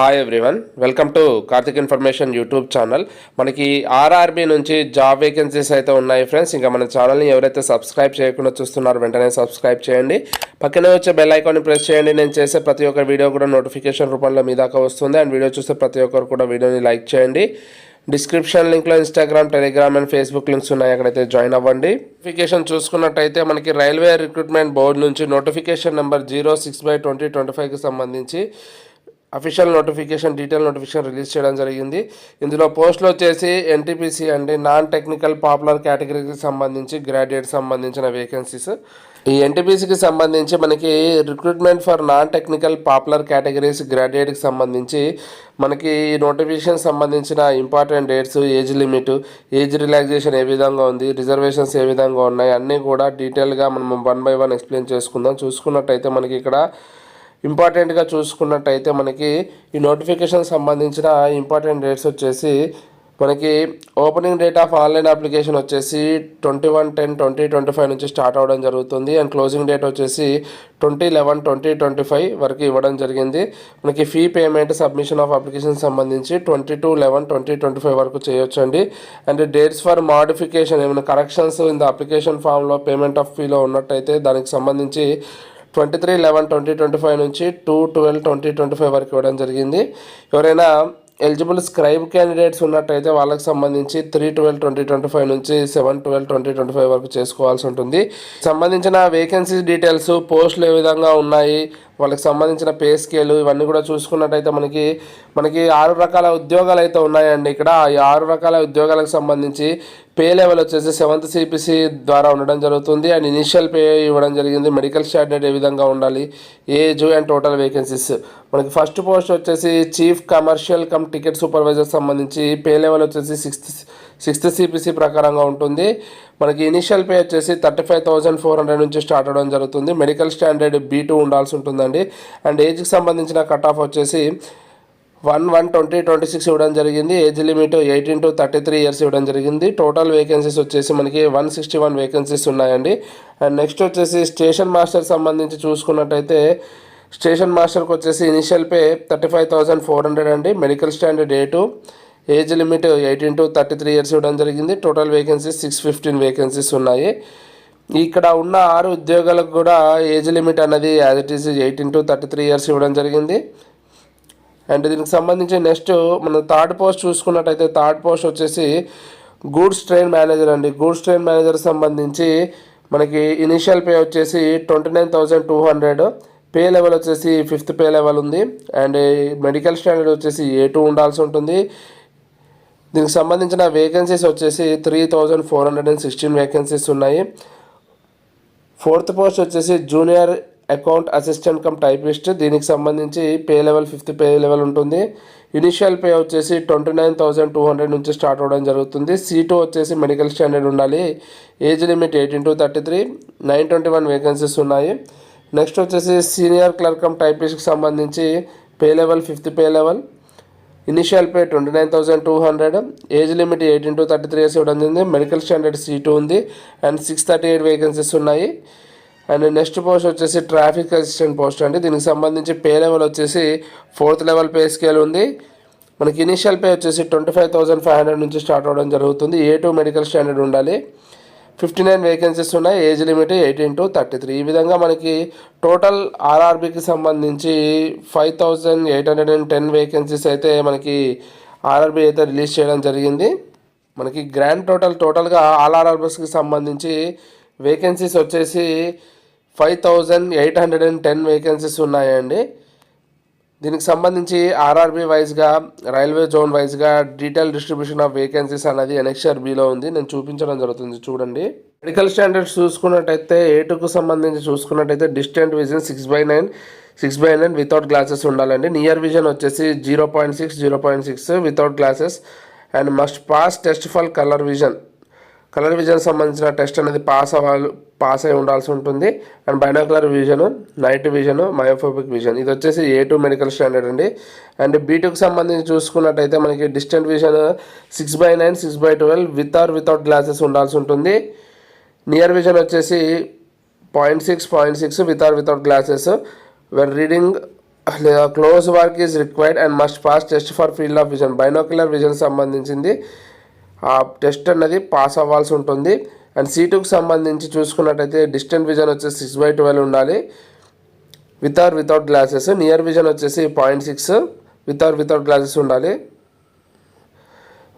Hi everyone welcome to Karthik information YouTube channel మనకి RRB నుంచి job vacancies అయితే ఉన్నాయి ఫ్రెండ్స్ ఇంకా మన ఛానల్ని ఎవరైతే సబ్స్క్రైబ్ చేయకుండా చూస్తున్నారో వెంటనే సబ్స్క్రైబ్ చేయండి. పక్కనే వచ్చే బెల్ ఐకాన్ని ప్రెస్ చేయండి. నేను చేసే ప్రతి ఒక్క వీడియో కూడా నోటిఫికేషన్ రూపంలో మీ దాకా వస్తుంది. అండ్ వీడియో చూస్తే ప్రతి ఒక్కరు కూడా వీడియోని లైక్ చేయండి. Description లింక్లో Instagram Telegram and Facebook links ఉన్నాయి. అక్కడైతే జాయిన్ అవ్వండి. నోటిఫికేషన్ చూసుకున్నట్టయితే మనకి రైల్వే రిక్రూట్మెంట్ బోర్డు నుంచి notification number zero six by twenty twenty ఫైవ్కి సంబంధించి official notification detail notification release చేయడం జరిగింది. ఇందులో పోస్టులు వచ్చేసి ఎన్టీపీసీ అంటే నాన్ టెక్నికల్ పాపులర్ కేటగిరీకి సంబంధించి గ్రాడ్యుయేట్ సంబంధించిన వేకెన్సీస్ ఈ ఎన్టీపీసీకి సంబంధించి మనకి recruitment for non technical popular categories గ్రాడ్యుయేట్కి సంబంధించి మనకి ఈ నోటిఫికేషన్ సంబంధించిన important dates age limit age relaxation ఏ విధంగా ఉంది రిజర్వేషన్స్ ఏ విధంగా ఉన్నాయి అన్నీ కూడా డీటెయిల్గా మనం వన్ బై వన్ ఎక్స్ప్లెయిన్ చేసుకుందాం. చూసుకున్నట్టయితే మనకి ఇక్కడ ఇంపార్టెంట్గా చూసుకున్నట్టయితే మనకి ఈ నోటిఫికేషన్ సంబంధించిన ఇంపార్టెంట్ డేట్స్ వచ్చేసి మనకి opening date of online application వచ్చేసి twenty one ten twenty twenty five నుంచి స్టార్ట్ అవ్వడం జరుగుతుంది. అండ్ క్లోజింగ్ డేట్ వచ్చేసి twenty eleven twenty twenty five వరకు ఇవ్వడం జరిగింది. మనకి fee payment submission of application సంబంధించి twenty two eleven twenty twenty five వరకు చేయొచ్చు అండి అండ్ డేట్స్ ఫర్ మాడిఫికేషన్ ఏమైనా కరెక్షన్స్ ఇన్ ద అప్లికేషన్ ఫామ్లో పేమెంట్ ఆఫ్ ఫీలో ఉన్నట్టయితే దానికి సంబంధించి twenty three eleven twenty twenty five నుంచి two twelve twenty twenty five వరకు ఇవ్వడం జరిగింది. ఎవరైనా ఎలిజిబుల్ స్క్రైబ్ క్యాండిడేట్స్ ఉన్నట్టయితే వాళ్ళకి సంబంధించి three twelve twenty twenty five నుంచి seven twelve twenty twenty five వరకు చేసుకోవాల్సి ఉంటుంది. సంబంధించిన వేకెన్సీ డీటెయిల్స్ పోస్టులు ఏ విధంగా ఉన్నాయి వాళ్ళకి సంబంధించిన పే స్కేలు ఇవన్నీ కూడా చూసుకున్నట్టయితే మనకి మనకి ఆరు రకాల ఉద్యోగాలు అయితే ఉన్నాయండి ఇక్కడ. ఈ ఆరు రకాల ఉద్యోగాలకు సంబంధించి పే లెవెల్ వచ్చేసి సెవెంత్ సిపిసి ద్వారా ఉండడం జరుగుతుంది. అండ్ ఇనిషియల్ పే ఇవ్వడం జరిగింది. మెడికల్ స్టాండర్డ్ ఏ విధంగా ఉండాలి ఏజ్ అండ్ టోటల్ వేకెన్సీస్. మనకి ఫస్ట్ పోస్ట్ వచ్చేసి chief commercial cum ticket supervisor సంబంధించి పే లెవెల్ వచ్చేసి సిక్స్త్ సిక్స్త్ సిపిసి ప్రకారంగా ఉంటుంది. మనకి ఇనిషియల్ పే వచ్చేసి thirty five thousand four hundred నుంచి స్టార్ట్ అవ్వడం జరుగుతుంది. మెడికల్ స్టాండర్డ్ బీ టూ ఉండాల్సి ఉంటుందండి. అండ్ ఏజ్కి సంబంధించిన కట్ ఆఫ్ వచ్చేసి one one twenty twenty six ఇవ్వడం జరిగింది. Age limit eighteen to thirty three years ఇవ్వడం జరిగింది. టోటల్ వేకెన్సీస్ వచ్చేసి మనకి వన్ సిక్స్టీ వన్ వేకెన్సీస్ ఉన్నాయండి. అండ్ నెక్స్ట్ వచ్చేసి స్టేషన్ మాస్టర్ సంబంధించి చూసుకున్నట్టయితే స్టేషన్ మాస్టర్కి వచ్చేసి initial pay thirty five thousand four hundred అండి. Medical standard A two age limit eighteen to thirty three years ఇవ్వడం జరిగింది. Total vacancies six fifteen vacancies ఉన్నాయి. ఇక్కడ ఉన్న ఆరు ఉద్యోగాలకు కూడా ఏజ్ లిమిట్ అన్నది as it is eighteen to thirty three years ఇవ్వడం జరిగింది. అండ్ దీనికి సంబంధించి నెక్స్ట్ మనం థర్డ్ పోస్ట్ చూసుకున్నట్టయితే థర్డ్ పోస్ట్ వచ్చేసి గూడ్స్ ట్రైన్ మేనేజర్ అండి. గూడ్స్ ట్రైన్ మేనేజర్ సంబంధించి మనకి ఇనిషియల్ పే వచ్చేసి twenty nine thousand two hundred pay level వచ్చేసి ఫిఫ్త్ పే లెవెల్ ఉంది. అండ్ మెడికల్ స్టాండర్డ్ వచ్చేసి ఏ టూ ఉండాల్సి ఉంటుంది. దీనికి సంబంధించిన వేకెన్సీస్ వచ్చేసి three thousand four hundred and sixteen vacancies ఉన్నాయి. ఫోర్త్ పోస్ట్ వచ్చేసి junior account assistant cum typist దీనికి సంబంధించి pay level fifth pay level ఉంటుంది. ఇనిషియల్ పే వచ్చేసి twenty nine thousand two hundred నుంచి స్టార్ట్ అవ్వడం జరుగుతుంది. సీటు వచ్చేసి మెడికల్ స్టాండర్డ్ ఉండాలి. Age limit eighteen to thirty three nine twenty one vacancies ఉన్నాయి. నెక్స్ట్ వచ్చేసి సీనియర్ క్లర్క్ కమ్ టైపిస్ట్కి సంబంధించి pay level fifth pay level initial pay twenty nine thousand two hundred age limit eighteen to thirty three years ఇవ్వడం జరిగింది. Medical standard C two ఉంది and six thirty eight vacancies ఉన్నాయి. And next post వచ్చేసి traffic assistant post అండి. దీనికి సంబంధించి pay level వచ్చేసి fourth level pay scale ఉంది. మనకి ఇనిషియల్ పే వచ్చేసి twenty five thousand five hundred నుంచి స్టార్ట్ అవ్వడం జరుగుతుంది. ఏ టూ మెడికల్ స్టాండర్డ్ ఉండాలి. ఫిఫ్టీ నైన్ వేకెన్సీస్ ఉన్నాయి age limit eighteen to thirty three. ఈ విధంగా మనకి టోటల్ ఆర్ఆర్బికి సంబంధించి five thousand eight hundred and ten vacancies అయితే మనకి ఆర్ఆర్బి అయితే రిలీజ్ చేయడం జరిగింది. మనకి గ్రాండ్ టోటల్ టోటల్గా ఆల్ ఆర్ఆర్బిస్కి సంబంధించి వేకెన్సీస్ వచ్చేసి five thousand eight hundred and ten vacancies ఉన్నాయండి. దీనికి సంబంధించి ఆర్ఆర్బీ వైజ్గా రైల్వే జోన్ వైజ్గా డీటెయిల్ డిస్ట్రిబ్యూషన్ ఆఫ్ వేకెన్సీస్ అనేది ఎనెక్స్ఆర్ బిలో ఉంది. నేను చూపించడం జరుగుతుంది. చూడండి. మెడికల్ స్టాండర్డ్స్ చూసుకున్నట్టయితే ఏటుకు సంబంధించి చూసుకున్నట్టయితే distant vision six by nine six by nine without glasses ఉండాలండి. నియర్ విజన్ వచ్చేసి zero point six zero point six without glasses. And must pass test for colour vision. Colour vision సంబంధించిన test అనేది pass అవ్వాలి pass అయి ఉండాల్సి ఉంటుంది. And binocular vision night vision myopic vision. ఇది వచ్చేసి ఏ టూ మెడికల్ స్టాండర్డ్ అండి. And బీటూకి సంబంధించి చూసుకున్నట్టయితే మనకి distant vision six by nine six by twelve with or without glasses ఉండాల్సి ఉంటుంది. నియర్ విజన్ వచ్చేసి point six point six with or without glasses when reading లేదా close work is required and must pass test for field of vision binocular vision సంబంధించింది. ఆ test అన్నది pass అవ్వాల్సి ఉంటుంది. And సీటుకు సంబంధించి చూసుకున్నట్టయితే డిస్టెంట్ విజన్ వచ్చేసి సిక్స్ బై ట్వెల్వ్ ఉండాలి. With or without glasses near vision వచ్చేసి point six with or without glasses ఉండాలి.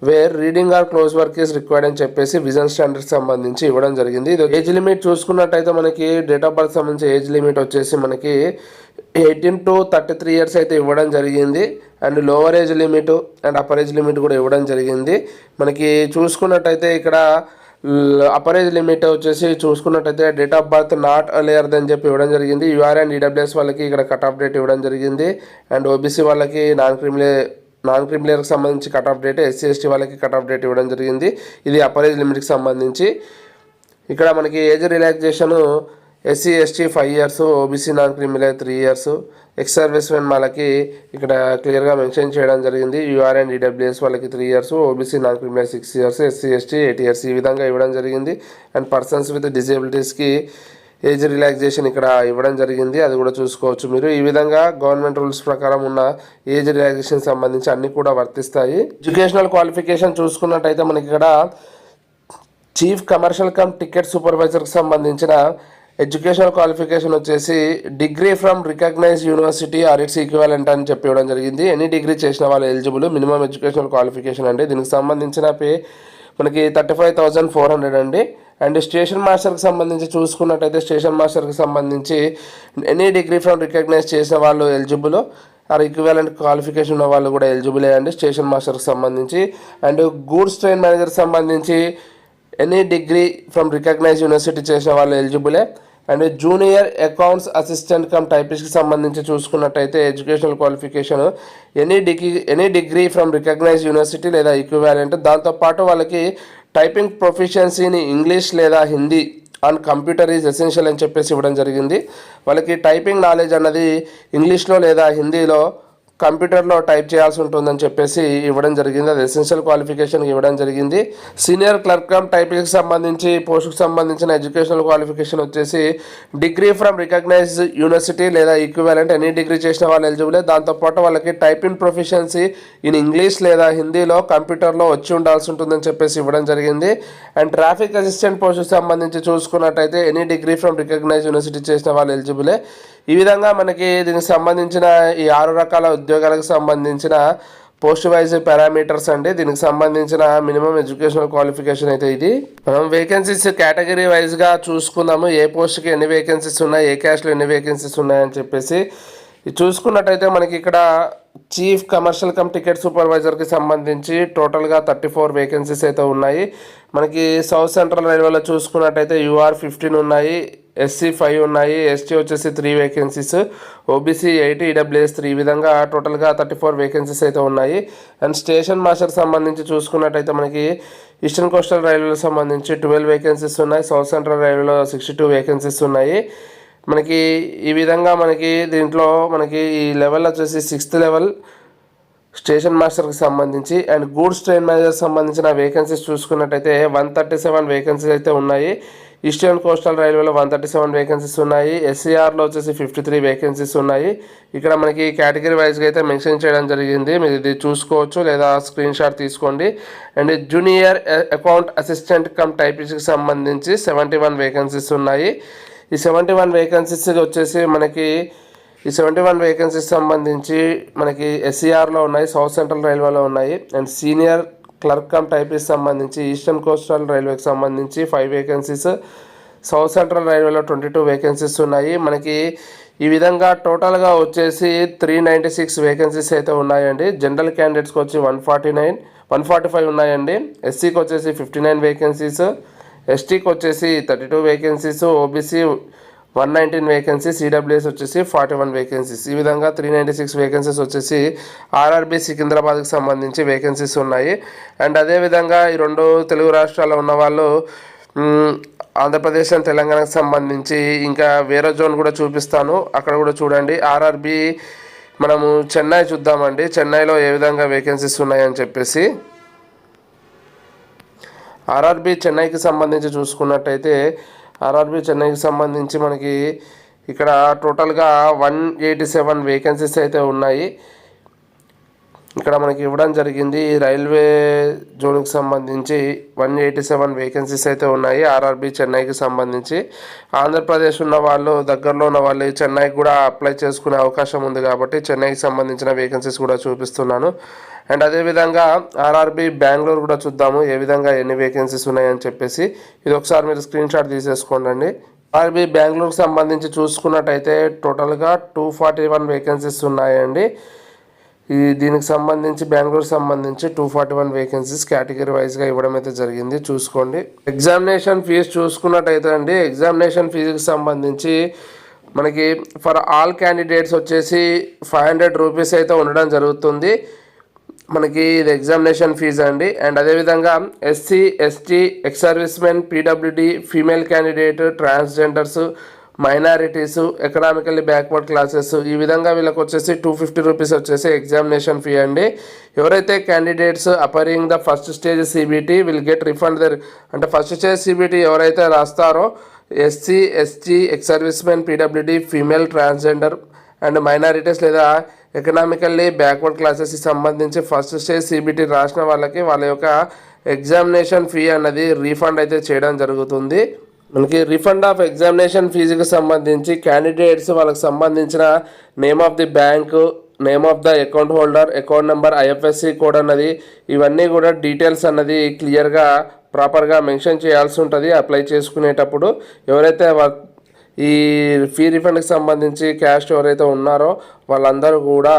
Where reading or close work is required అని చెప్పేసి విజన్ స్టాండర్డ్ సంబంధించి ఇవ్వడం జరిగింది. ఇది ఏజ్ లిమిట్ చూసుకున్నట్టయితే మనకి డేట్ ఆఫ్ బర్త్ సంబంధించి ఏజ్ లిమిట్ వచ్చేసి మనకి eighteen to thirty three years అయితే ఇవ్వడం జరిగింది. And lower age limit and upper age limit కూడా ఇవ్వడం జరిగింది. మనకి చూసుకున్నట్టయితే ఇక్కడ అప్పర్ ఏజ్ లిమిట్ వచ్చేసి చూసుకున్నట్టయితే date of birth not earlier అని చెప్పి ఇవ్వడం జరిగింది. యూఆర్ అండ్ ఈడబ్ల్యూఎస్ వాళ్ళకి ఇక్కడ కట్ ఆఫ్ డేట్ ఇవ్వడం జరిగింది. అండ్ ఓబీసీ వాళ్ళకి నాన్ క్రిమిలే నాన్ క్రిమిలియర్కి సంబంధించి cut off date SC ST వాళ్ళకి కట్ ఆఫ్ డేట్ ఇవ్వడం జరిగింది. ఇది అప్పర్ ఏజ్ లిమిట్కి సంబంధించి. ఇక్కడ మనకి age relaxation SC ST five years OBC non criminal three years. Ex servicemen వాళ్ళకి ఇక్కడ క్లియర్గా మెన్షన్ చేయడం జరిగింది. యూఆర్ అండ్ ఈడబ్ల్యూఎస్ వాళ్ళకి three years OBC non criminal six years SC ST eight years ఈ విధంగా ఇవ్వడం జరిగింది. అండ్ పర్సన్స్ విత్ డిజేబిలిటీస్కి ఏజ్ రిలాక్సేషన్ ఇక్కడ ఇవ్వడం జరిగింది. అది కూడా చూసుకోవచ్చు మీరు. ఈ విధంగా గవర్నమెంట్ రూల్స్ ప్రకారం ఉన్న ఏజ్ రిలాక్సేషన్ సంబంధించి అన్ని కూడా వర్తిస్తాయి. ఎడ్యుకేషనల్ క్వాలిఫికేషన్ చూసుకున్నట్టయితే మనకి ఇక్కడ చీఫ్ కమర్షియల్ కమ్ టికెట్ సూపర్వైజర్కి సంబంధించిన ఎడ్యుకేషనల్ క్వాలిఫికేషన్ వచ్చేసి degree from recognise university or its equivalent అని చెప్పి ఇవ్వడం జరిగింది. ఎనీ డిగ్రీ చేసిన వాళ్ళు ఎలిజిబుల్ మినిమం ఎడ్యుకేషనల్ క్వాలిఫికేషన్ అండి. దీనికి సంబంధించిన పే మనకి thirty five thousand four hundred అండి. అండ్ స్టేషన్ మాస్టర్కి సంబంధించి చూసుకున్నట్టయితే స్టేషన్ మాస్టర్కి సంబంధించి ఎనీ డిగ్రీ ఫ్రమ్ రికగ్నైజ్ చేసిన వాళ్ళు ఎలిజిబుల్ ఆర్ ఈక్వాలెంట్ క్వాలిఫికేషన్ ఉన్న వాళ్ళు కూడా ఎలిజిబులే అండి స్టేషన్ మాస్టర్కి సంబంధించి. అండ్ గూడ్స్ ట్రైన్ మేనేజర్కి సంబంధించి any degree from recognise university చేసిన వాళ్ళు ఎలిజిబులే. And junior accounts assistant cum టైపిస్ట్కి సంబంధించి చూసుకున్నట్టయితే educational qualification any degree any degree from recognise university లేదా ఈక్వాలెంట్ దాంతోపాటు వాళ్ళకి టైపింగ్ ప్రొఫిషియన్సీని ఇంగ్లీష్ లేదా Hindi on computer is essential అని చెప్పేసి ఇవ్వడం జరిగింది. వాళ్ళకి టైపింగ్ నాలెడ్జ్ అన్నది ఇంగ్లీష్లో లేదా హిందీలో కంప్యూటర్లో టైప్ చేయాల్సి ఉంటుందని చెప్పేసి ఇవ్వడం జరిగింది. అది ఎసెన్షియల్ క్వాలిఫికేషన్ ఇవ్వడం జరిగింది. సీనియర్ క్లర్క్ కమ్ టైపింగ్కి సంబంధించి పోస్ట్కి సంబంధించిన ఎడ్యుకేషనల్ క్వాలిఫికేషన్ వచ్చేసి డిగ్రీ ఫ్రమ్ రికగ్నైజ్ యూనివర్సిటీ లేదా ఈక్వివాలెంట్ ఎనీ డిగ్రీ చేసిన వాళ్ళు ఎలిజిబులే దాంతోపాటు వాళ్ళకి టైపింగ్ ప్రొఫిషియన్సీ ఇన్ ఇంగ్లీష్ లేదా హిందీలో కంప్యూటర్లో వచ్చి ఉండాల్సి ఉంటుందని చెప్పేసి ఇవ్వడం జరిగింది. అండ్ ట్రాఫిక్ అసిస్టెంట్ పోస్ట్కి సంబంధించి చూసుకున్నట్టయితే any degree from recognise university చేసిన వాళ్ళు ఎలిజిబులే ఈ విధంగా మనకి దీనికి సంబంధించిన ఈ ఆరు రకాల ఉద్యోగాలకు సంబంధించిన పోస్ట్ వైజ్ పారామీటర్స్ అండి. దీనికి సంబంధించిన మినిమం ఎడ్యుకేషనల్ క్వాలిఫికేషన్ అయితే ఇది. మనం వేకెన్సీస్ కేటగిరీ వైజ్గా చూసుకుందాము ఏ పోస్ట్కి ఎన్ని వేకెన్సీస్ ఉన్నాయి? ఏ క్యాస్ట్లో ఎన్ని వేకెన్సీస్ ఉన్నాయని చెప్పేసి చూసుకున్నట్టయితే మనకి ఇక్కడ చీఫ్ కమర్షియల్ కమ్ టికెట్ సూపర్వైజర్కి సంబంధించి టోటల్గా థర్టీ ఫోర్ వేకెన్సీస్ అయితే ఉన్నాయి. మనకి సౌత్ సెంట్రల్ రైల్వేలో చూసుకున్నట్టయితే యూఆర్ ఫిఫ్టీన్ ఉన్నాయి. ఎస్సీ ఫైవ్ ఉన్నాయి ఎస్టీ వచ్చేసి three vacancies OBC eight EWS three ఈ విధంగా టోటల్గా థర్టీ ఫోర్ వేకెన్సీస్ అయితే ఉన్నాయి. అండ్ స్టేషన్ మాస్టర్ సంబంధించి చూసుకున్నట్టయితే మనకి ఈస్టర్న్ కోస్టల్ రైల్వేలకు సంబంధించి ట్వెల్వ్ వేకెన్సీస్ ఉన్నాయి సౌత్ సెంట్రల్ రైల్వేలో సిక్స్టీ టూ వేకెన్సీస్ ఉన్నాయి. మనకి ఈ విధంగా మనకి దీంట్లో మనకి ఈ లెవెల్ వచ్చేసి సిక్స్త్ లెవెల్ స్టేషన్ మాస్టర్కి సంబంధించి అండ్ గూడ్స్ ట్రైన్ మేనేజర్ సంబంధించిన వేకెన్సీస్ చూసుకున్నట్టయితే వన్ థర్టీ సెవెన్ వేకెన్సీస్ అయితే ఉన్నాయి. ఈస్టర్న్ కోస్టల్ రైల్వేలో వన్ థర్టీ సెవెన్ వేకెన్సీస్ ఉన్నాయి. ఎస్సీఆర్లో వచ్చేసి ఫిఫ్టీ త్రీ వేకెన్సీస్ ఉన్నాయి. ఇక్కడ మనకి కేటగిరీ వైజ్గా అయితే మెన్షన్ చేయడం జరిగింది. మీరు ఇది చూసుకోవచ్చు లేదా స్క్రీన్ షాట్ తీసుకోండి. And junior account assistant cum టైపిస్ట్కి సంబంధించి సెవెంటీ వన్ వేకెన్సీస్ ఉన్నాయి. ఈ సెవెంటీ వన్ వేకెన్సీస్ వచ్చేసి మనకి ఈ సెవెంటీ వన్ వేకెన్సీస్ సంబంధించి మనకి ఎస్సీఆర్లో ఉన్నాయి సౌత్ సెంట్రల్ రైల్వేలో ఉన్నాయి. And senior clerk cum typist సంబంధించి ఈస్టర్న్ కోస్టల్ రైల్వేకి సంబంధించి ఫైవ్ వేకెన్సీస్ సౌత్ సెంట్రల్ రైల్వేలో ట్వంటీ టూ వేకెన్సీస్ ఉన్నాయి. మనకి ఈ విధంగా టోటల్గా వచ్చేసి త్రీ నైంటీ సిక్స్ వేకెన్సీస్ అయితే ఉన్నాయండి. జనరల్ క్యాండిడేట్స్కి వచ్చి one forty nine one forty five ఉన్నాయండి ఎస్సీకి వచ్చేసి ఫిఫ్టీ నైన్ వేకెన్సీస్ ఎస్టీకి వచ్చేసి thirty two vacancies OBC one nineteen vacancies EWS వచ్చేసి ఫార్టీ వన్ వేకెన్సీస్ ఈ విధంగా త్రీ నైంటీ సిక్స్ వేకెన్సీస్ వచ్చేసి ఆర్ఆర్బి సికింద్రాబాద్కి సంబంధించి వేకెన్సీస్ ఉన్నాయి. అండ్ అదేవిధంగా ఈ రెండు తెలుగు రాష్ట్రాల్లో ఉన్న వాళ్ళు ఆంధ్రప్రదేశ్ అండ్ తెలంగాణకు సంబంధించి ఇంకా వేరే జోన్ కూడా చూపిస్తాను. అక్కడ కూడా చూడండి. ఆర్ఆర్బి మనము చెన్నై చూద్దామండి. చెన్నైలో ఏ విధంగా వేకెన్సీస్ ఉన్నాయని చెప్పేసి. ఆర్ఆర్బి చెన్నైకి సంబంధించి చూసుకున్నట్టయితే ఆర్ఆర్బి చెన్నైకి సంబంధించి మనకి ఇక్కడ టోటల్గా వన్ ఎయిటీ సెవెన్ వేకెన్సీస్ అయితే ఉన్నాయి. ఇక్కడ మనకి ఇవ్వడం జరిగింది రైల్వే జోన్కి సంబంధించి వన్ ఎయిటీ సెవెన్ వేకెన్సీస్ అయితే ఉన్నాయి ఆర్ఆర్బి చెన్నైకి సంబంధించి. ఆంధ్రప్రదేశ్ ఉన్న వాళ్ళు దగ్గరలో ఉన్న వాళ్ళు చెన్నైకి కూడా అప్లై చేసుకునే అవకాశం ఉంది కాబట్టి చెన్నైకి సంబంధించిన వేకెన్సీస్ కూడా చూపిస్తున్నాను. అండ్ అదేవిధంగా ఆర్ఆర్బి బెంగళూరు కూడా చూద్దాము ఏ విధంగా ఎన్ని వేకెన్సీస్ ఉన్నాయని చెప్పేసి. ఇది ఒకసారి మీరు స్క్రీన్ షాట్ తీసేసుకోండి ఆర్బీ బెంగళూరుకి సంబంధించి చూసుకున్నట్టయితే టోటల్గా టూ ఫార్టీ వన్ వేకెన్సీస్ ఉన్నాయండి. ఈ దీనికి సంబంధించి బెంగళూరు సంబంధించి two forty one vacancies category వైజ్గా ఇవ్వడం అయితే జరిగింది. చూసుకోండి. ఎగ్జామినేషన్ ఫీజు చూసుకున్నట్టయితే అండి ఎగ్జామినేషన్ ఫీజుకి సంబంధించి మనకి ఫర్ ఆల్ క్యాండిడేట్స్ వచ్చేసి ఫైవ్ హండ్రెడ్ రూపీస్ అయితే ఉండడం జరుగుతుంది. మనకి ఇది ఎగ్జామినేషన్ ఫీజు అండి. అండ్ అదేవిధంగా SC ST ex servicemen PWD female candidate transgenders minorities economically backward classes ఈ విధంగా వీళ్ళకి వచ్చేసి టూ ఫిఫ్టీ రూపీస్ వచ్చేసి ఎగ్జామినేషన్ ఫీ అండి. ఎవరైతే candidates appearing the first stage CBT will get refund there అంటే ఫస్ట్ స్టేజ్ సిబిటీ ఎవరైతే రాస్తారో SC ST ex servicemen PWD female transgender and minorities లేదా ఎకనామికల్లీ బ్యాక్వర్డ్ క్లాసెస్కి సంబంధించి ఫస్ట్ స్టేజ్ సిబిటీ రాసిన వాళ్ళకి వాళ్ళ యొక్క ఎగ్జామినేషన్ ఫీ అన్నది రీఫండ్ అయితే చేయడం జరుగుతుంది. మనకి రిఫండ్ ఆఫ్ ఎగ్జామినేషన్ ఫీజుకి సంబంధించి క్యాండిడేట్స్ వాళ్ళకి సంబంధించిన name of the bank name of the account holder account number IFSC code అన్నది ఇవన్నీ కూడా డీటెయిల్స్ అన్నది క్లియర్గా ప్రాపర్గా మెన్షన్ చేయాల్సి ఉంటుంది అప్లై చేసుకునేటప్పుడు. ఎవరైతే ఈ ఫీ రిఫండ్కి సంబంధించి క్యాష్ ఎవరైతే ఉన్నారో వాళ్ళందరూ కూడా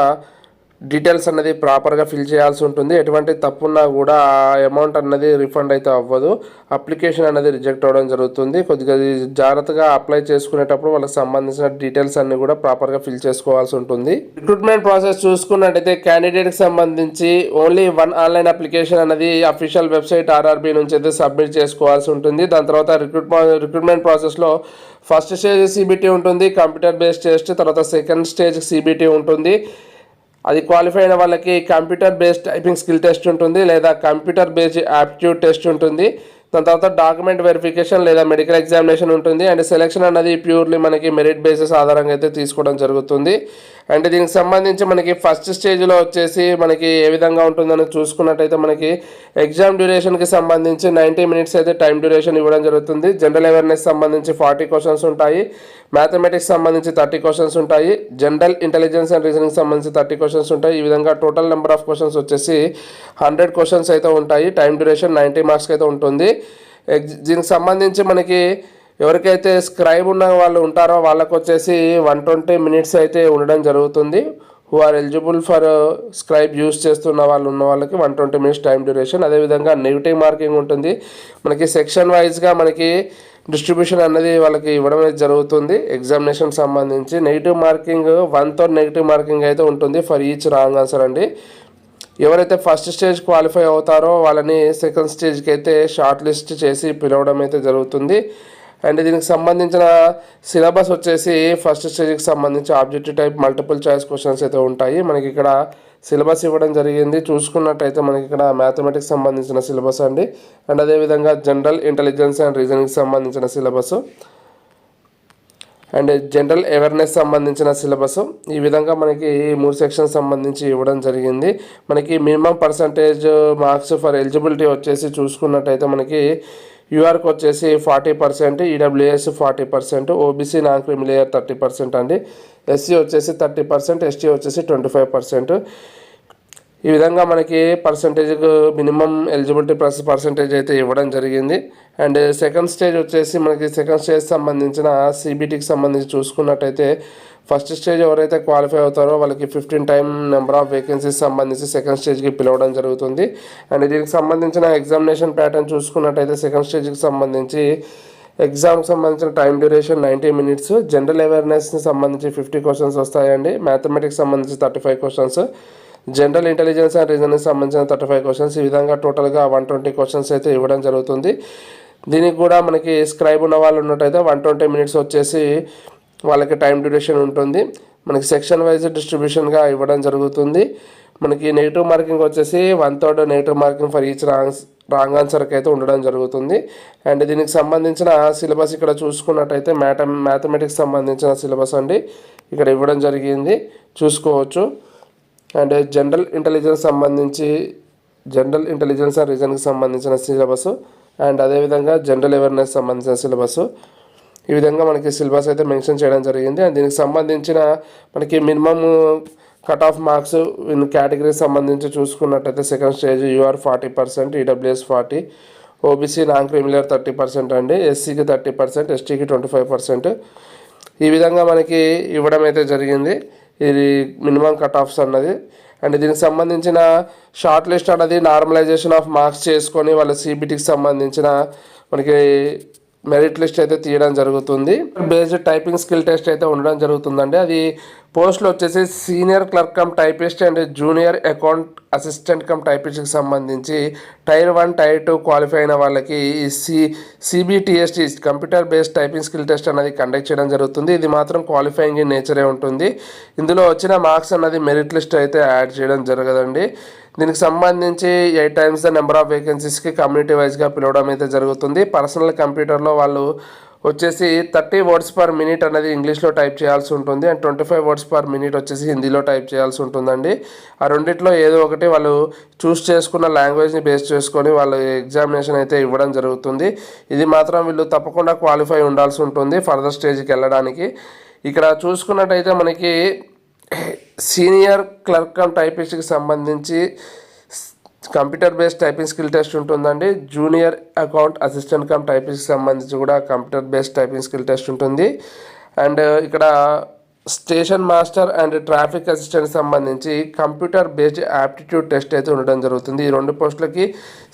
డీటెయిల్స్ అన్నది ప్రాపర్గా ఫిల్ చేయాల్సి ఉంటుంది. ఎటువంటి తప్పున్నా కూడా ఆ అమౌంట్ అన్నది రిఫండ్ అయితే అవ్వదు. అప్లికేషన్ అనేది రిజెక్ట్ అవ్వడం జరుగుతుంది. కొద్దిగా జాగ్రత్తగా అప్లై చేసుకునేటప్పుడు వాళ్ళకి సంబంధించిన డీటెయిల్స్ అన్ని కూడా ప్రాపర్గా ఫిల్ చేసుకోవాల్సి ఉంటుంది. రిక్రూట్మెంట్ ప్రాసెస్ చూసుకున్నట్టయితే క్యాండిడేట్కి సంబంధించి ఓన్లీ వన్ ఆన్లైన్ అప్లికేషన్ అనేది అఫీషియల్ వెబ్సైట్ ఆర్ఆర్బీ నుంచి అయితే సబ్మిట్ చేసుకోవాల్సి ఉంటుంది. దాని తర్వాత రిక్రూట్ రిక్రూట్మెంట్ ప్రాసెస్లో ఫస్ట్ స్టేజ్ సిబిటీ ఉంటుంది. కంప్యూటర్ బేస్డ్ టెస్ట్ తర్వాత సెకండ్ స్టేజ్ సిబిటీ ఉంటుంది. అది క్వాలిఫై అయిన వాళ్ళకి computer based typing skill test ఉంటుంది లేదా కంప్యూటర్ బేస్డ్ యాప్టిట్యూడ్ టెస్ట్ ఉంటుంది. దాని తర్వాత డాక్యుమెంట్ వెరిఫికేషన్ లేదా మెడికల్ ఎగ్జామినేషన్ ఉంటుంది. అండ్ సెలెక్షన్ అన్నది ప్యూర్లీ మనకి మెరిట్ బేసిస్ ఆధారంగా అయితే తీసుకోవడం జరుగుతుంది. అండ్ దీనికి సంబంధించి మనకి ఫస్ట్ స్టేజ్లో వచ్చేసి మనకి ఏ విధంగా ఉంటుందని చూసుకున్నట్టయితే మనకి ఎగ్జామ్ డ్యూరేషన్కి సంబంధించి నైంటీ మినిట్స్ అయితే టైం డ్యూరేషన్ ఇవ్వడం జరుగుతుంది. జనరల్ అవేర్నెస్ సంబంధించి ఫార్టీ క్వశ్చన్స్ ఉంటాయి. మ్యాథమెటిక్స్ సంబంధించి థర్టీ క్వశ్చన్స్ ఉంటాయి. జనరల్ ఇంటెలిజెన్స్ అండ్ రీజనింగ్ సంబంధించి థర్టీ క్వశ్చన్స్ ఉంటాయి. ఈ విధంగా టోటల్ నెంబర్ ఆఫ్ క్వశ్చన్స్ వచ్చేసి హండ్రెడ్ క్వశ్చన్స్ అయితే ఉంటాయి. టైం డ్యూరేషన్ నైంటీ మార్క్స్కి అయితే ఉంటుంది. దీనికి సంబంధించి మనకి ఎవరికైతే స్క్రైబ్ ఉన్న వాళ్ళు ఉంటారో వాళ్ళకు వచ్చేసి వన్ ట్వంటీ మినిట్స్ అయితే ఉండడం జరుగుతుంది. Who are eligible for scribe use చేస్తున్న వాళ్ళు ఉన్న వాళ్ళకి one twenty minutes time duration అదేవిధంగా నెగిటివ్ మార్కింగ్ ఉంటుంది. మనకి సెక్షన్ వైజ్గా మనకి డిస్ట్రిబ్యూషన్ అన్నది వాళ్ళకి ఇవ్వడం అనేది జరుగుతుంది. ఎగ్జామినేషన్ సంబంధించి నెగిటివ్ మార్కింగ్ వన్తో నెగిటివ్ మార్కింగ్ అయితే ఉంటుంది ఫర్ ఈచ్ రాంగ్ ఆన్సర్ అండి. ఎవరైతే ఫస్ట్ స్టేజ్ క్వాలిఫై అవుతారో వాళ్ళని సెకండ్ స్టేజ్కి అయితే షార్ట్ లిస్ట్ చేసి పిలవడం అయితే జరుగుతుంది. అండ్ దీనికి సంబంధించిన సిలబస్ వచ్చేసి ఫస్ట్ స్టేజ్కి సంబంధించి objective type multiple choice questions అయితే ఉంటాయి. మనకి ఇక్కడ సిలబస్ ఇవ్వడం జరిగింది. చూసుకున్నట్టయితే మనకి ఇక్కడ మ్యాథమెటిక్స్ సంబంధించిన సిలబస్ అండి. అండ్ అదేవిధంగా జనరల్ ఇంటెలిజెన్స్ అండ్ రీజనింగ్కి సంబంధించిన సిలబస్. అండ్ జనరల్ అవేర్నెస్ సంబంధించిన సిలబస్. ఈ విధంగా మనకి మూడు సెక్షన్స్ సంబంధించి ఇవ్వడం జరిగింది. మనకి minimum percentage marks for eligibility వచ్చేసి చూసుకున్నట్టయితే మనకి యూఆర్కి వచ్చేసి forty percent EWS forty percent OBC non creamy layer thirty percent అండి. ఎస్సీ వచ్చేసి థర్టీ పర్సెంట్ ఎస్టీ వచ్చేసి ట్వంటీ ఫైవ్ పర్సెంట్ ఈ విధంగా మనకి percentage minimum eligibility plus percentage అయితే ఇవ్వడం జరిగింది. అండ్ సెకండ్ స్టేజ్ వచ్చేసి మనకి సెకండ్ స్టేజ్ సంబంధించిన సిబిటీకి సంబంధించి చూసుకున్నట్టయితే ఫస్ట్ స్టేజ్ ఎవరైతే క్వాలిఫై అవుతారో వాళ్ళకి fifteen time number of vacancies సంబంధించి సెకండ్ స్టేజ్కి పిలవడం జరుగుతుంది. అండ్ దీనికి సంబంధించిన ఎగ్జామినేషన్ ప్యాటర్న్ చూసుకున్నట్టయితే సెకండ్ స్టేజ్కి సంబంధించి ఎగ్జామ్కి సంబంధించిన time duration ninety minutes general అవేర్నెస్ని సంబంధించి ఫిఫ్టీ క్వశ్చన్స్ వస్తాయండి. మ్యాథమెటిక్స్ సంబంధించి thirty five questions general intelligence and reasoning సంబంధించిన థర్టీ ఫైవ్ క్వశ్చన్స్ ఈ విధంగా టోటల్గా వన్ ట్వంటీ క్వశ్చన్స్ అయితే ఇవ్వడం జరుగుతుంది. దీనికి కూడా మనకి స్క్రైబ్ ఉన్న వాళ్ళు ఉన్నట్టయితే వన్ ట్వంటీ మినిట్స్ వచ్చేసి వాళ్ళకి టైం డ్యూరేషన్ ఉంటుంది. మనకి సెక్షన్ వైజ్ డిస్ట్రిబ్యూషన్గా ఇవ్వడం జరుగుతుంది. మనకి నెగిటివ్ మార్కింగ్ వచ్చేసి one third negative marking for each wrong wrong ఆన్సర్కి అయితే ఉండడం జరుగుతుంది. అండ్ దీనికి సంబంధించిన సిలబస్ ఇక్కడ చూసుకున్నట్టయితే మ్యాథ మ్యాథమెటిక్స్ సంబంధించిన సిలబస్ అండి. ఇక్కడ ఇవ్వడం జరిగింది. చూసుకోవచ్చు. అండ్ జనరల్ ఇంటెలిజెన్స్ సంబంధించి జనరల్ ఇంటెలిజెన్స్ అండ్ రీజన్కి సంబంధించిన సిలబస్ అండ్ అదేవిధంగా జనరల్ అవేర్నెస్ సంబంధించిన సిలబస్ ఈ విధంగా మనకి సిలబస్ అయితే మెన్షన్ చేయడం జరిగింది. అండ్ దీనికి సంబంధించిన మనకి minimum cut off marks in కేటగిరీకి సంబంధించి చూసుకున్నట్టయితే second stage UR forty percent EWS forty OBC non creamy layer thirty percent అండి ఎస్సీకి థర్టీ పర్సెంట్ ఎస్టీకి ట్వంటీ ఫైవ్ పర్సెంట్. ఈ విధంగా మనకి ఇవ్వడం అయితే జరిగింది. ఇది మినిమం కట్ ఆఫ్స్ అన్నది. అండ్ దీనికి సంబంధించిన షార్ట్ లిస్ట్ అన్నది నార్మలైజేషన్ ఆఫ్ మార్క్స్ చేసుకొని వాళ్ళ సీబీటీకి సంబంధించిన మనకి మెరిట్ లిస్ట్ అయితే తీయడం జరుగుతుంది. బేస్డ్ టైపింగ్ స్కిల్ టెస్ట్ అయితే ఉండడం జరుగుతుందండి. అది పోస్టులు వచ్చేసి senior clerk cum typist and junior account assistant cum టైపిస్ట్కి సంబంధించి tier one tier two qualify అయిన వాళ్ళకి ఈ C CBTST computer based typing skill test అనేది కండక్ట్ చేయడం జరుగుతుంది. ఇది మాత్రం క్వాలిఫైయింగ్ ఇన్ నేచరే ఉంటుంది. ఇందులో వచ్చిన మార్క్స్ అన్నది మెరిట్ లిస్ట్ అయితే యాడ్ చేయడం జరగదండి. దీనికి సంబంధించి eight times the number of వేకెన్సీస్కి community వైజ్గా పిలవడం అయితే జరుగుతుంది. పర్సనల్ కంప్యూటర్లో వాళ్ళు వచ్చేసి థర్టీ వర్డ్స్ పర్ మినిట్ అనేది ఇంగ్లీష్లో టైప్ చేయాల్సి ఉంటుంది and twenty five words per minute వచ్చేసి హిందీలో టైప్ చేయాల్సి ఉంటుందండి. ఆ రెండిట్లో ఏదో ఒకటి వాళ్ళు చూస్ చేసుకున్న లాంగ్వేజ్ని బేస్ చేసుకొని వాళ్ళు ఎగ్జామినేషన్ అయితే ఇవ్వడం జరుగుతుంది. ఇది మాత్రం వీళ్ళు తప్పకుండా క్వాలిఫై ఉండాల్సి ఉంటుంది ఫర్దర్ స్టేజ్కి వెళ్ళడానికి. ఇక్కడ చూసుకున్నట్టయితే మనకి సీనియర్ క్లర్క్ అండ్ టైపిస్ట్కి సంబంధించి computer based typing skill test ఉంటుందండి. జూనియర్ అకౌంట్ అసిస్టెంట్ కమ్ టైపింగ్కి సంబంధించి కూడా computer based typing skill test ఉంటుంది. అండ్ ఇక్కడ station master and traffic assistant సంబంధించి కంప్యూటర్ బేస్డ్ యాప్టిట్యూడ్ టెస్ట్ అయితే ఉండడం జరుగుతుంది. ఈ రెండు పోస్టులకి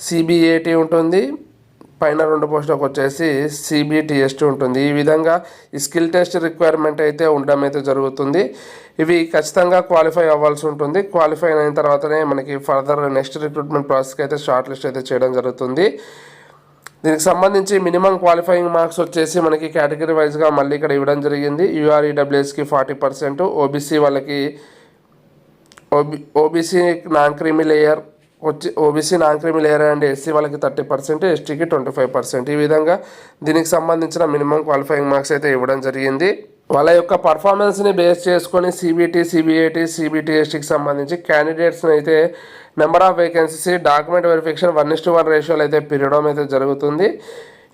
సిబిఏటి ఉంటుంది. పైన రెండు పోస్టులకు వచ్చేసి సిబిటిఎస్ట్ ఉంటుంది. ఈ విధంగా ఈ స్కిల్ టెస్ట్ రిక్వైర్మెంట్ అయితే ఉండడం అయితే జరుగుతుంది. ఇవి ఖచ్చితంగా క్వాలిఫై అవ్వాల్సి ఉంటుంది. క్వాలిఫై అయిన తర్వాతనే మనకి ఫర్దర్ నెక్స్ట్ రిక్రూట్మెంట్ ప్రాసెస్కి అయితే షార్ట్ లిస్ట్ అయితే చేయడం జరుగుతుంది. దీనికి సంబంధించి మినిమం క్వాలిఫైయింగ్ మార్క్స్ వచ్చేసి మనకి కేటగిరీ వైజ్గా మళ్ళీ ఇక్కడ ఇవ్వడం జరిగింది. యూఆర్ఈడబ్ల్యూఎస్కి ఫార్టీ పర్సెంట్ ఓబీసీ వాళ్ళకి OB OBC non creamy layer వచ్చి OBC non creamy layer and SC వాళ్ళకి థర్టీ పర్సెంట్ ఎస్టీకి ట్వంటీ ఫైవ్ పర్సెంట్. ఈ విధంగా దీనికి సంబంధించిన మినిమం క్వాలిఫైయింగ్ మార్క్స్ అయితే ఇవ్వడం జరిగింది. వాళ్ళ యొక్క పర్ఫార్మెన్స్ని బేస్ చేసుకొని సిబిటి సిబిఐటి సిబిటిఎస్టీకి సంబంధించి క్యాండిడేట్స్ని అయితే number of vacancies document verification one is to one రేషియోలో అయితే పెరగడం అయితే జరుగుతుంది.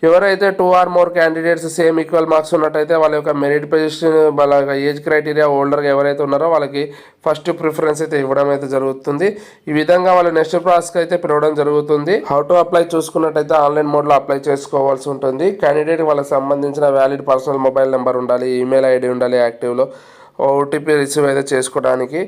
ఎవరైతే two or more candidates same equal marks ఉన్నట్టయితే వాళ్ళ యొక్క మెరిట్ పొజిషన్ వాళ్ళ యొక్క ఏజ్ క్రైటీరియా ఓల్డర్గా ఎవరైతే ఉన్నారో వాళ్ళకి ఫస్ట్ ప్రిఫరెన్స్ అయితే ఇవ్వడం అయితే జరుగుతుంది. ఈ విధంగా వాళ్ళు నెక్స్ట్ ప్రాసెస్కి అయితే పిలవడం జరుగుతుంది. హౌ టు అప్లై చూసుకున్నట్టయితే ఆన్లైన్ మోడ్లో అప్లై చేసుకోవాల్సి ఉంటుంది. క్యాండిడేట్ వాళ్ళకి సంబంధించిన వ్యాలిడ్ పర్సనల్ మొబైల్ నెంబర్ ఉండాలి ఈమెయిల్ ఐడి ఉండాలి యాక్టివ్లో ఓటీపీ రిసీవ్ అయితే చేసుకోవడానికి.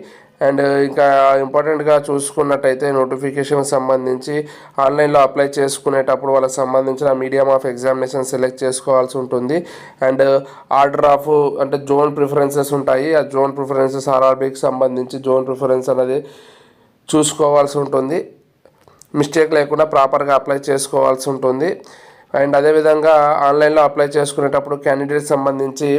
అండ్ ఇంకా ఇంపార్టెంట్గా చూసుకున్నట్టయితే నోటిఫికేషన్ సంబంధించి ఆన్లైన్లో అప్లై చేసుకునేటప్పుడు వాళ్ళకి సంబంధించిన మీడియం ఆఫ్ ఎగ్జామినేషన్ సెలెక్ట్ చేసుకోవాల్సి ఉంటుంది. అండ్ ఆర్డర్ ఆఫ్ అంటే జోన్ ప్రిఫరెన్సెస్ ఉంటాయి. ఆ జోన్ ప్రిఫరెన్సెస్ ఆర్ఆర్బీకి సంబంధించి జోన్ ప్రిఫరెన్స్ అనేది చూసుకోవాల్సి ఉంటుంది. మిస్టేక్ లేకుండా ప్రాపర్గా అప్లై చేసుకోవాల్సి ఉంటుంది. అండ్ అదేవిధంగా ఆన్లైన్లో అప్లై చేసుకునేటప్పుడు క్యాండిడేట్ సంబంధించి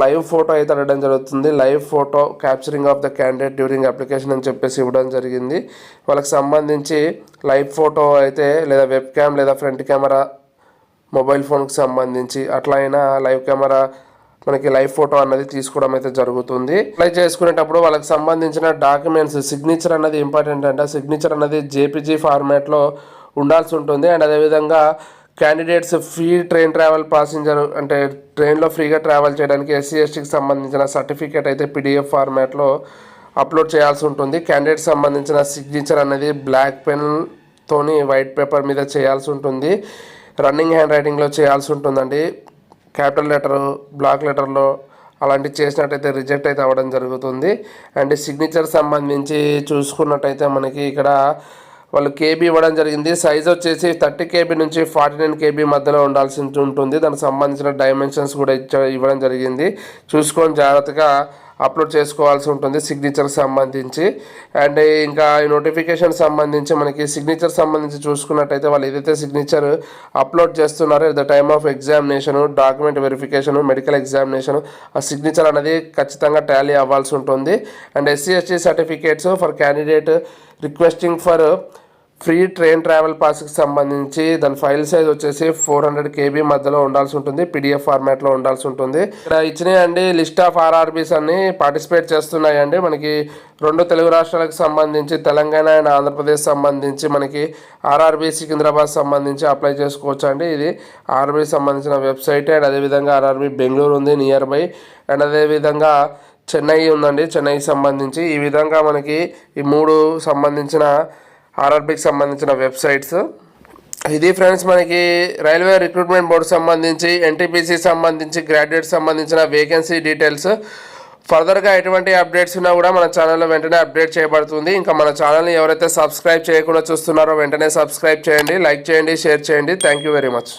లైవ్ ఫోటో అయితే అడగడం జరుగుతుంది. Live photo capturing of the candidate during application అని చెప్పేసి ఇవ్వడం జరిగింది. వాళ్ళకి సంబంధించి లైవ్ ఫోటో అయితే లేదా వెబ్ క్యామ్ లేదా ఫ్రంట్ కెమెరా మొబైల్ ఫోన్కి సంబంధించి అట్లా అయినా లైవ్ కెమెరా మనకి లైవ్ ఫోటో అన్నది తీసుకోవడం అయితే జరుగుతుంది. అప్లై చేసుకునేటప్పుడు వాళ్ళకి సంబంధించిన డాక్యుమెంట్స్ సిగ్నేచర్ అన్నది ఇంపార్టెంట్ అంటే. సిగ్నేచర్ అన్నది జేపీజీ ఫార్మాట్లో ఉండాల్సి ఉంటుంది. అండ్ అదేవిధంగా candidates free train travel passenger అంటే ట్రైన్లో ఫ్రీగా ట్రావెల్ చేయడానికి ఎస్సీ ఎస్టీకి సంబంధించిన సర్టిఫికేట్ అయితే పీడిఎఫ్ ఫార్మాట్లో అప్లోడ్ చేయాల్సి ఉంటుంది. క్యాండిడేట్ సంబంధించిన సిగ్నేచర్ అనేది బ్లాక్ పెన్తోని వైట్ పేపర్ మీద చేయాల్సి ఉంటుంది. రన్నింగ్ హ్యాండ్ రైటింగ్లో చేయాల్సి ఉంటుందండి. క్యాపిటల్ లెటర్ బ్లాక్ లెటర్లో అలాంటివి చేసినట్టయితే రిజెక్ట్ అయితే అవ్వడం జరుగుతుంది. అండ్ సిగ్నేచర్ సంబంధించి చూసుకున్నట్టయితే మనకి ఇక్కడ వాళ్ళు కేబీ ఇవ్వడం జరిగింది. సైజ్ వచ్చేసి థర్టీ కేబీ నుంచి ఫార్టీ నైన్ కేబీ మధ్యలో ఉండాల్సి ఉంటుంది. దానికి సంబంధించిన డైమెన్షన్స్ కూడా ఇచ్చ ఇవ్వడం జరిగింది. చూసుకొని జాగ్రత్తగా అప్లోడ్ చేసుకోవాల్సి ఉంటుంది సిగ్నేచర్ సంబంధించి. అండ్ ఇంకా ఈ నోటిఫికేషన్ సంబంధించి మనకి సిగ్నేచర్ సంబంధించి చూసుకున్నట్టయితే వాళ్ళు ఏదైతే సిగ్నేచర్ అప్లోడ్ చేస్తున్నారో at the time of examination document verification medical examination ఆ సిగ్నేచర్ అనేది ఖచ్చితంగా టాలీ అవ్వాల్సి ఉంటుంది. And SC ST certificates for candidate requesting for free train travel పాస్కి సంబంధించి దాని ఫైల్ సైజ్ వచ్చేసి ఫోర్ హండ్రెడ్ కేబీ మధ్యలో ఉండాల్సి ఉంటుంది పీడిఎఫ్ ఫార్మాట్లో ఉండాల్సి ఉంటుంది. ఇక్కడ ఇచ్చినాయండి లిస్ట్ ఆఫ్ ఆర్ఆర్బీస్ అన్ని పార్టిసిపేట్ చేస్తున్నాయండి. మనకి రెండు తెలుగు రాష్ట్రాలకు సంబంధించి తెలంగాణ అండ్ ఆంధ్రప్రదేశ్ సంబంధించి మనకి ఆర్ఆర్బీ సికింద్రాబాద్ సంబంధించి అప్లై చేసుకోవచ్చు అండి. ఇది ఆర్ఆర్బీ సంబంధించిన వెబ్సైట్ అండ్ అదేవిధంగా ఆర్ఆర్బీ బెంగళూరు ఉంది నియర్ బై. అండ్ అదేవిధంగా చెన్నై ఉందండి చెన్నైకి సంబంధించి. ఈ విధంగా మనకి ఈ మూడు సంబంధించిన ఆర్ఆర్బికి సంబంధించిన వెబ్సైట్స్. ఇది ఫ్రెండ్స్ మనకి రైల్వే రిక్రూట్మెంట్ బోర్డు సంబంధించి ఎన్టీపీసీ సంబంధించి గ్రాడ్యుయేట్ సంబంధించిన వేకెన్సీ డీటెయిల్స్. ఫర్దర్గా ఎటువంటి అప్డేట్స్ ఉన్నా కూడా మన ఛానల్లో వెంటనే అప్డేట్ చేయబడుతుంది. ఇంకా మన ఛానల్ని ఎవరైతే సబ్స్క్రైబ్ చేయకుండా చూస్తున్నారో వెంటనే సబ్స్క్రైబ్ చేయండి లైక్ చేయండి షేర్ చేయండి. Thank you very much.